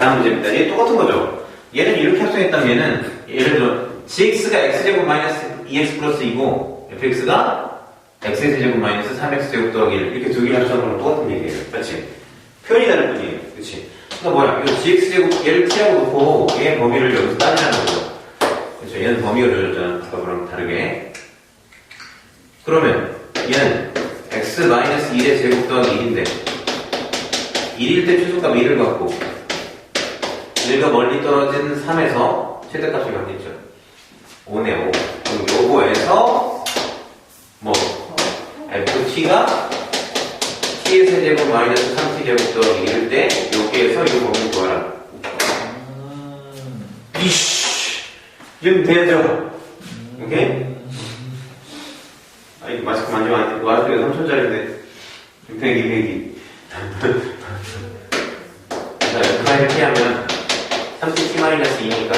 다음 문제입니다. 얘 똑같은 거죠. 얘는 이렇게 합성했다면 얘는 예를 들어 gx가 x제곱 마이너스 2x 플러스 2고 fx가 x의 세제곱 마이너스 3x 제곱 더하기 1 이렇게 두 개를 합성하는 거랑 똑같은 얘기예요. 그렇지? 표현이 다를 뿐이에요. 그렇지? 그러니까 뭐야? 이거 gx 제곱 얘를 t라고 놓고 얘의 범위를 여기서 따지라는 거죠. 그렇죠? 얘는 범위를 자 그거랑 다르게 그러면 얘는 x 마이너스 1의 제곱 더하기 1인데 1일 때 최소값 1을 갖고 1가 멀리 떨어진 3에서 최대값이 맞겠죠. 5네 5. 그럼 요거에서 뭐 ft가 t의 세제곱 마이너스 3t 제곱 더하기 1일 때 여기에서 이 범위 구하라. 음. 이씨 이러면 돼야죠. 오케이? 아, 이거 마스크 만지면 안 돼. 마스크가 3천짜리인데. 100이, 100이. 자, 이렇게 하면 30t-2니까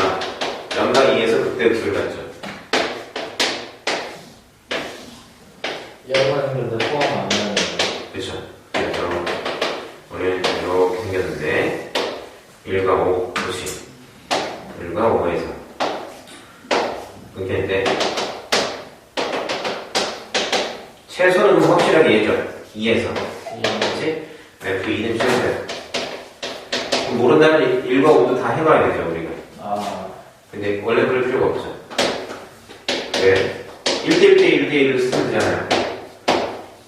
0과 2에서 극대극을 갖죠. 영어는 그래도 포함 안 하는 거. 그렇죠. 그래서 우리는 이렇게 생겼는데 1과 5, 그렇지. 1과 5에서 끊겼는데 최소는 확실하게 얘죠. 2에서. 그렇지? F2는 최소야. 모른다면 1과 5도 다 해봐야 되죠, 우리가. 아, 근데 원래 그럴 필요가 없죠. 왜? 1대1 대 1대1을 쓰면 되잖아요.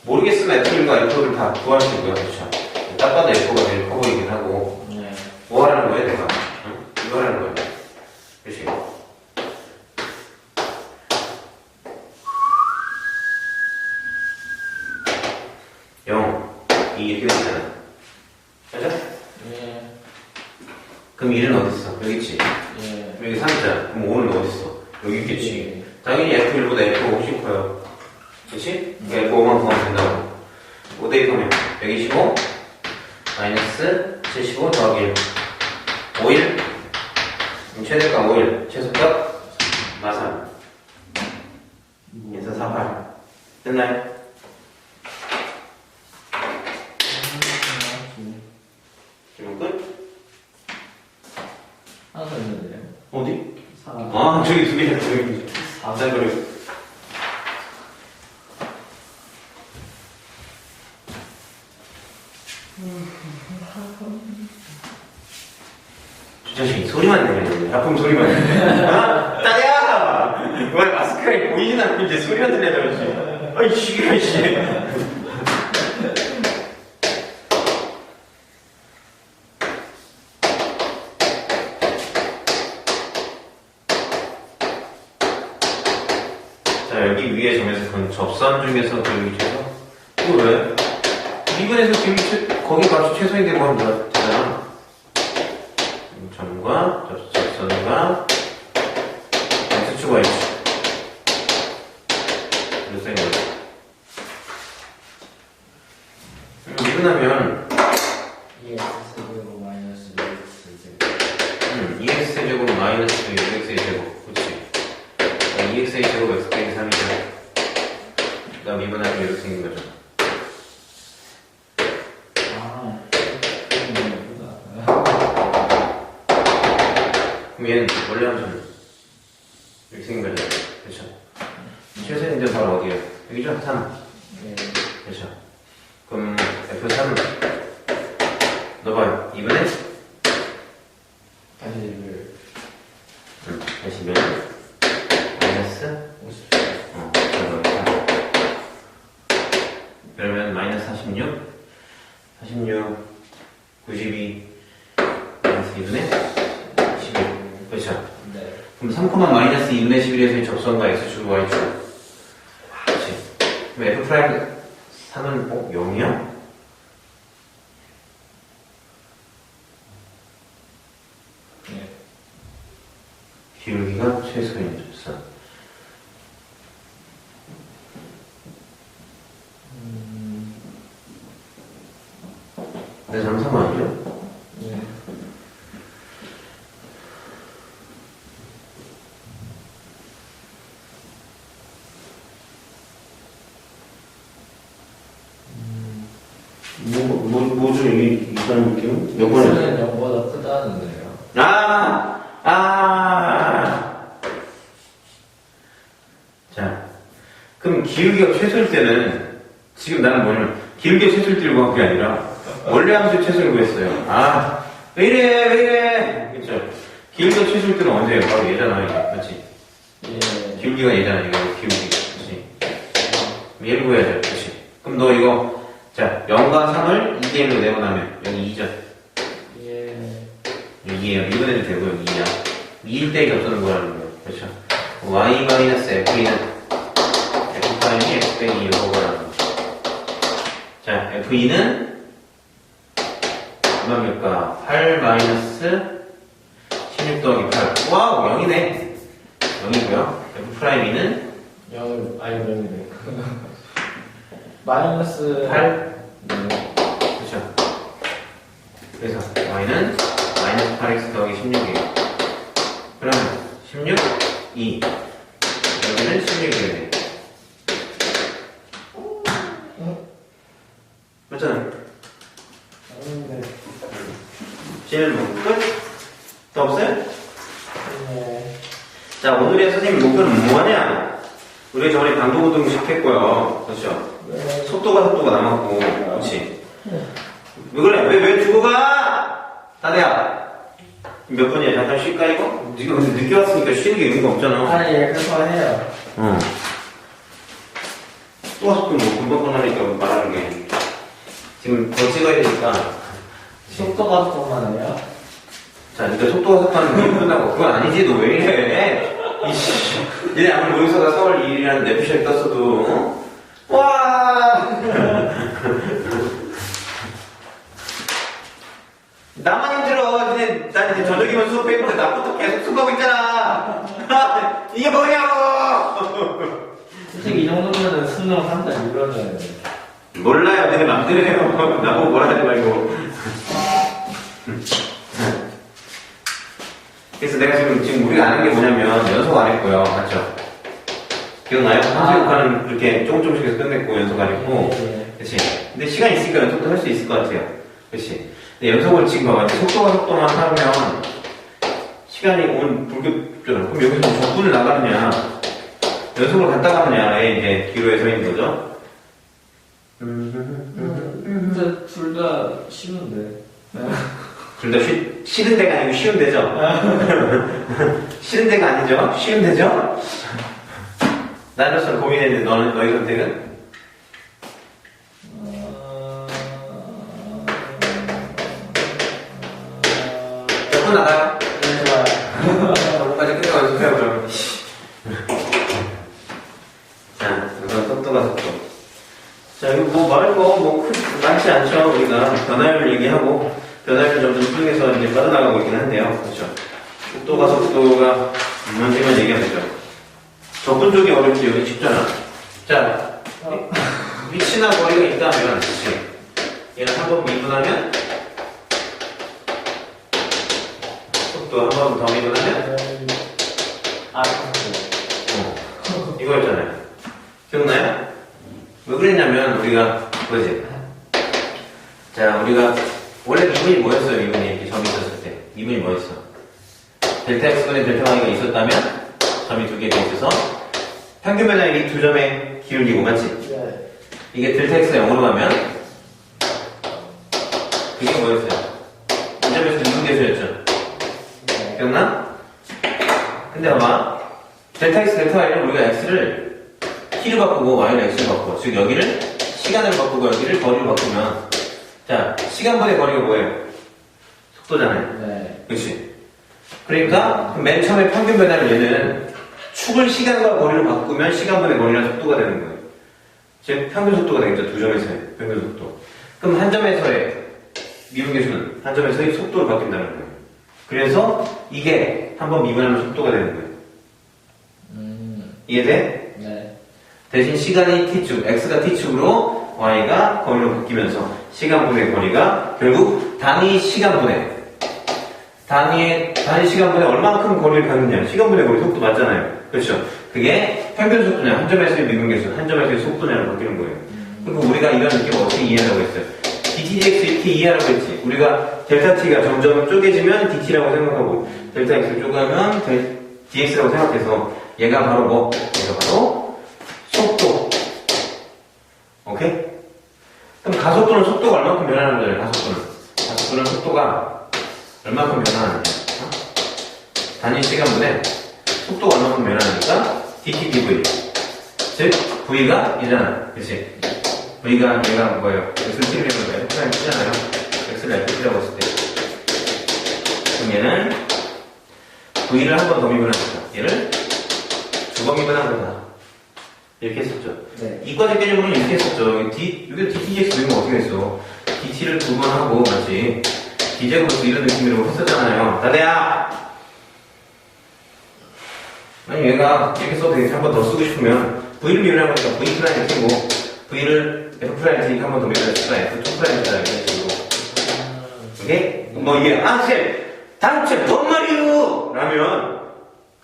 모르겠으면 F1과 F2를 다 구할 수 있고요. 그렇죠? 딱 봐도 F4가 제일 커 보이긴 하고 네. 뭐 하라는 거야 내가? 응? 이거 하라는 거야. 그렇지? 영, 이 이렇게 되잖아. 예. 그럼 1은 어디 있어? 여기 있지? 예. 여기 3자. 그럼 5는 어디 있어? 여기 있겠지. 당연히 F1보다 F5 훨씬 커요. 그치? 그러니까 F5만 구하면 된다고. 5 대입하면 125 마이너스 75 더하기 1. 5일 그럼 최대값 5일 최소값 마삼 인사 48 됐나요? 지금 끝? 하나 더 있는데요. 어디? 사. 아 저기 두 개야 저기 사. 자 그래 저 자식이 소리만 작품 소리만 따야! 왜 마스크에 보이진 않고 이제 소리만 들려들었지. 아이씨 아이씨. 자 여기 위에 점에서 그 접선 중에서 그 최소 이거 왜? 이번에서 지금 최, 거기 값이 최소인데 뭐 하면 돼- 되잖아 점과 접, 접선과 x축과 h 이렇게 된 거죠 예. 세제곱 마이너스 6 세제곱. 음, 2x 세제곱 마이너스 6x의 제곱 그렇지 2x의 제곱 x 빼기 3이죠 그 다음 이분하면 이렇게 생긴 거죠 아, 이건 예쁘다. 그럼 얘는 원래 함수는 이렇게 생긴 거죠. 그렇죠. 최선인데 바로 어디에요? 여기죠? 3. 예. 그렇죠. 그럼 F3 넣어봐요. 2분의 다시 이걸 음, 다시 몇? 마이너스 50. 어, 그러면 마이너스 46 46 92 마이너스 2분의 11 그렇죠. 네. 그럼 3, 마이너스 2분의 11에서의 접선과 x축, y축. 그럼 f 프라임 3은 꼭 0이야? 기울기가 최소인 접선. 음, 내? 예. 음, 뭐, 뭐, 뭐죠, 이, 이런 느낌? x는 0보다 크다는데요. 아! 아! 자. 그럼 기울기가 최소일 때는, 지금 나는 뭐냐면, 기울기가 최소일 때를 구한 게 아니라, 원래 함수 최소를 구했어요. 아, 왜 이래, 왜 이래! 그쵸? 기울기가 최소일 때는 언제예요? 바로 얘잖아, 이게. 그렇지? 예. 기울기가 얘잖아, 이거. 기울기. 그치? 얘를 구해야죠. 그치? 그럼 너 이거, 자, 0과 3을 2대 1로 내보내면, 여기 2죠. 예. 여기에요. 이거 해도 되고, 여기 2야. 2일 때 겹치는 거라는 거예요. 그렇죠? y-f는 f''이 x 빼기 2로 보고라는 거죠. 자, f2는 얼마입니까? 8 마이너스 16 더하기 8. 와우, 0이네. 0이고요. f'2는 0, 아니, 0이네. 마이너스 8. 네. 그렇죠. 그래서 y는 마이너스 8x 더하기 16이에요. 그러면 16, 2. 여기는 16이에요. 맞잖아요. 네. 질문 끝? 또 없어요? 네. 자, 오늘의 선생님 목표는 뭐하냐? 우리 저번에 반도고등 시작했고요. 그렇죠? 네. 속도가 속도가 남았고, 그렇지? 왜 그래? 왜, 왜 두고 가? 다대야. 몇 번이야? 잠깐 쉴까, 이거? 지금 근데 늦게 왔으니까 쉬는 게 의미가 없잖아. 아, 예, 그래서 해요. 어. 또 와서 또뭐 금방 끝나니까 말하는 게. 지금 더 찍어야 되니까. 속도가 속도만 해요? 자, 그러니까 속도가 속도는 게 끝나고. 그건 아니지, 너 왜 이래? 이씨. 얘네 아무리 모의사가 4월 2일이라는 내피셜 떴어도, 어? 와! 나만 힘들어. 니네, 난 이제 저녁이면 수업했는데 나부터 계속 수업하고 있잖아. 이게 뭐냐고! 솔직히 이 정도면은 수능 한달 이뤄져야 돼. 몰라요. 니네 맘대로 해요. 나보고 뭐라 하지 말고. 그래서 내가 지금, 지금 우리가 아는 게 뭐냐면 연속 안 했고요. 맞죠? 기억나요? 한수 효과는 이렇게 조금 조금씩 해서 끝냈고 연속 안 했고. 예. 그치? 근데 시간 있으니까 연속도 할 수 있을 것 같아요. 그치? 근데 연속을 지금 봐봐. 속도가 속도만 하면 시간이 오늘 불급잖아. 그럼 여기서 뭐 적분을 나가느냐, 연속을 갔다 가느냐에 이제 기로에 서 있는 거죠. 근데 둘 다 쉬운데. 둘다 싫은 데가 아니고 쉬운 데죠? 싫은 데가 아니죠? 쉬운 데죠? 나로서 고민했는데 너는, 너희 선택은? 적분 나가요. 네, 끝내고 연습해요, 그럼. 자, 우선 속도가 속도. 자, 이거 뭐 말할 거, 뭐, 크- 많지 않죠. 우리가 변화율 얘기하고, 변화율 점점 통해서 이제 빠져나가고 있긴 한데요. 그렇죠. 속도가 속도가 뭔지만 얘기하면 되죠. 접근 쪽이 어렵지, 여기 쉽잖아. 자, 어. 위치나 거리가 있다면, 그치. 얘는 한 번 미분하면, 속도 한 번 더 미분하면, 아, 어, 이거였잖아요. 기억나요? 왜 그랬냐면, 우리가, 뭐지? 자, 우리가, 원래 미분이 뭐였어요, 미분이? 이렇게 점이 있었을 때. 미분이 뭐였어? 델타 x분의 델타 y가 있었다면, 점이 두 개가 있어서, 평균 변화액이 두 점의 기울기고, 맞지? 네. 이게 델타 x가 0으로 가면, 그게 뭐였어요? 이 점에서 미분계수였죠? 네. 기억나? 근데 봐봐. 델타 x, 델타 y는 우리가 x를 t로 바꾸고 y를 x로 바꿔. 즉 여기를 시간으로 바꾸고 여기를 거리로 바꾸면 자 시간분의 거리가 뭐예요? 속도잖아요. 네. 그렇지? 그러니까 맨 처음에 평균 변화를 얘는 축을 시간과 거리로 바꾸면 시간분의 거리랑 속도가 되는 거예요. 즉 평균 속도가 되겠죠. 두 점에서의 평균 속도. 그럼 한 점에서의 미분계수는 한 점에서의 속도를 바뀐다는 거예요. 그래서 이게 한 번 미분하면 속도가 되는 거예요. 음, 이해돼? 네. 대신 시간이 t축, x가 t축으로 y가 거리로 바뀌면서 시간분의 거리가 결국 단위 시간분의 단위의 단위 시간분의 얼마만큼 거리를 갖느냐 시간분의 거리 속도 맞잖아요. 그렇죠? 그게 평균 속도냐 한 점에서의 미분계수 한 점에서의 속도냐로 바뀌는 거예요. 그리고 우리가 이런 느낌을 어떻게 이해하려고 했어요? dt dx 이렇게 이해하라고 했지. 우리가 델타 t가 점점 쪼개지면 dt라고 생각하고 델타 x를 쪼개면 델- dx라고 생각해서 얘가 바로 뭐? 얘가 바로 속도. 오케이? 그럼 가속도는 속도가 얼마큼 변하는 거예요? 가속도는. 가속도는 속도가 얼마큼? 어? 단위 시간분에 속도가 얼마큼 변하니까 dt dv. 즉 v가 이잖아. 그치? v가 얘가 뭐예요? x를 t를 해보면 f'을 t잖아요. x를 f'라고 했을 때. 그럼 얘는 v를 한 번 더 미분하니까 얘를 미분한 거다. 이렇게 했었죠. 네. 이과적 개념으로는 이렇게 했었죠. D, 여기 DTX 넣으면 어떻게 했어? DT를 두번 하고, 마치 D제곱으로 이런 느낌으로 했었잖아요. 다대야! 아니, 얘가 이렇게 써도 되겠지. 한번 더 쓰고 싶으면, V를 미분한 거니까 V 프라임 쓰고, V를 F 프라임 쓰니까 한번 더 미분했으니까 F 2 프라임 쓰다. 이런 식으로. 오케이? 뭐, 이게, 아, 쌤! 당체 뭔 말이유! 라면,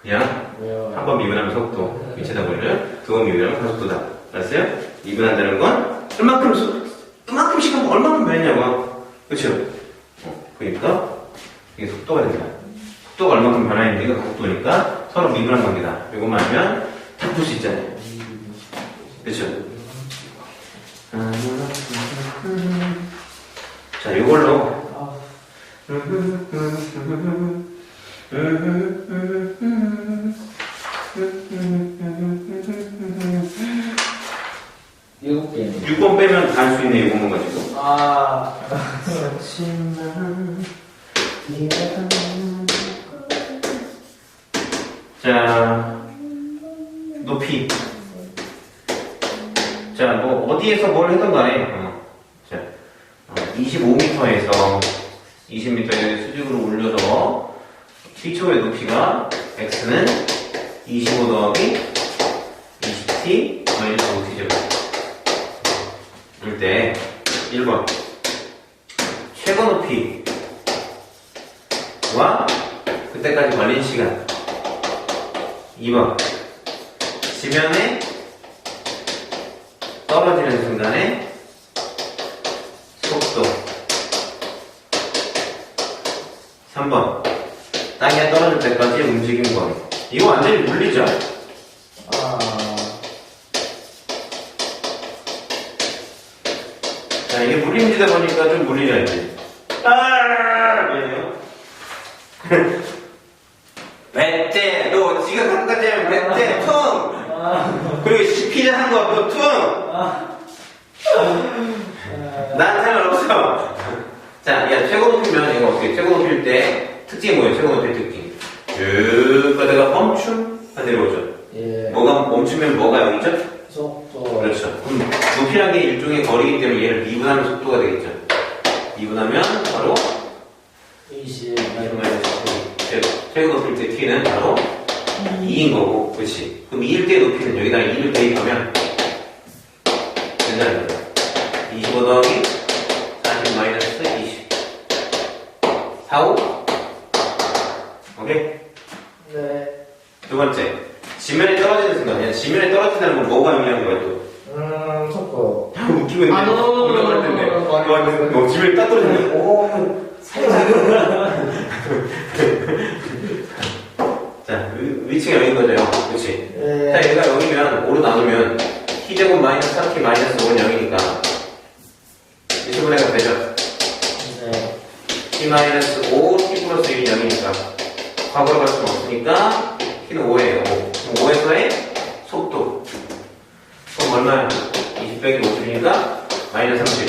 그냥? 한 번 미분하면 속도, 위치다 보이면 두번 미분하면 가속도다. 알았어요? 미분한다는 건 얼마큼, 수- 얼마큼씩 하면 얼마큼 변했냐고. 그쵸? 어, 그러니까 이게 속도가 된다. 속도가 얼마큼 변화했는데 이거 가속도니까 서로 미분한 관계다. 이것만 알면 다 풀 수 있잖아요. 그쵸? 자, 이걸로 아, 일곱 개. 6번 빼면 다 할 수 있네, 이것만 가지고. 아, 자, 높이. 자, 뭐, 어디에서 뭘 해도 간에, 어, 자, 25m에서 20m의 수직으로 올려서, T초의 높이가, X는 25 더하기 20T 마이너스 5T죠. 이럴 때, 1번. 최고 높이와 그때까지 걸린 시간. 2번. 지면에 떨어지는 순간에 속도. 3번. 땅에 떨어질 때까지 움직임 거리. 이거 완전히 물리죠? 아, 자, 이게 물리 문제다 보니까 좀 물리져야지. 아, 미안해요. 배째, 너 지가 갖다 대면 배째, 퉁! 아, 그리고 피자 한 거, 또 퉁! 아, 난 상관없어. 자, 야, 최고 높이면 이거 어떻게, 최고 높일 때 특징이 뭐예요? 최고 높일 특징. 쭉 멈춤? 한 내려오죠. 예, 뭐가, 멈추면 뭐가 여기죠? 속도, 그렇죠. 그럼 높이라는 게 일종의 거리이기 때문에 얘를 미분하면 속도가 되겠죠. 미분하면 바로 20, 즉, 최고 높일 때 t는 바로 2인 거고, 그렇지. 그럼 2일 때 높이는 여기다 2를 대입하면 된다는 거죠. 25 더하기 40 마이너스 20. 4, 5? 오케이? 네, 두 번째. 지면에 떨어지는 순간. 야, 지면에 떨어진다는 건 뭐가 의미하는 거야, 또? 음, 속도. 야, 웃기고 있네. 아, 너무, 너무, 공감할 텐데. 완전 뭐 지면에 딱 떨어지네. 오, 살살. 자, 위- 위치가 여긴 거죠. 그렇지. 예, 자, 얘가 여기면 5로 나누면 t제곱 마이너스 3t 마이너스 5는 0이니까 20분의 가 되죠. 네, t 마이너스 5, t 플러스 1이 0이니까 과거로 갈 수는 없으니까 t는 5예요. 5. 그럼 5에서의 속도. 그럼 얼마야? 20 빼기 50이니까 마이너스 30.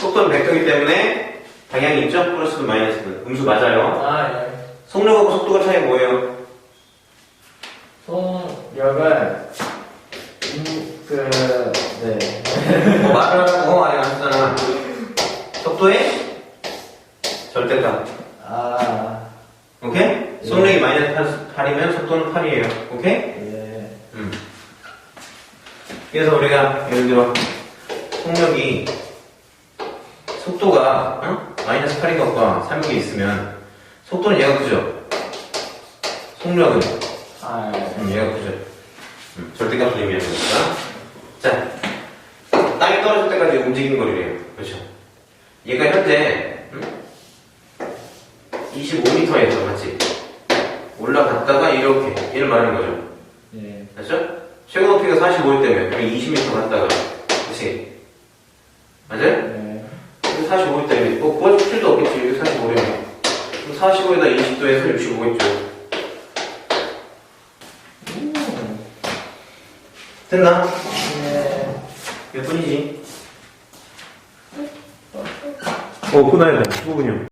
속도는 벡터이기 때문에 방향이 있죠? 플러스든 마이너스든. 음수 맞아요. 아, 예. 속력하고 속도가 차이 뭐예요? 속력은, 음, 그, 네. 뭐 말을 하고 아니 안 했잖아. 속도의 절대값. 아, 오케이? 8이면 속도는 8이에요. 오케이? 예, 음. 그래서 우리가 예를 들어 속력이 속도가 어? 마이너스 8인 것과 3이 있으면 속도는 얘가 크죠? 속력은 아, 음, 얘가 크죠? 음, 절대값을 의미하는 거니까 자 땅에 떨어질 때까지 움직인 거리래요 그렇죠? 얘가 현재 25m에서 맞지? 올라갔다가 이렇게 얘를 말하는 거죠. 예. 맞죠? 최고 높이가 45일 때문에 여기 20m 갔다가 그치? 맞아요? 네. 45일 때문에 뭐 구할 필요도 없겠지 여기 45면 45에다 20도에서 65겠죠 음. 됐나? 네. 몇 분이지? 어 끊어야 돼 15분이요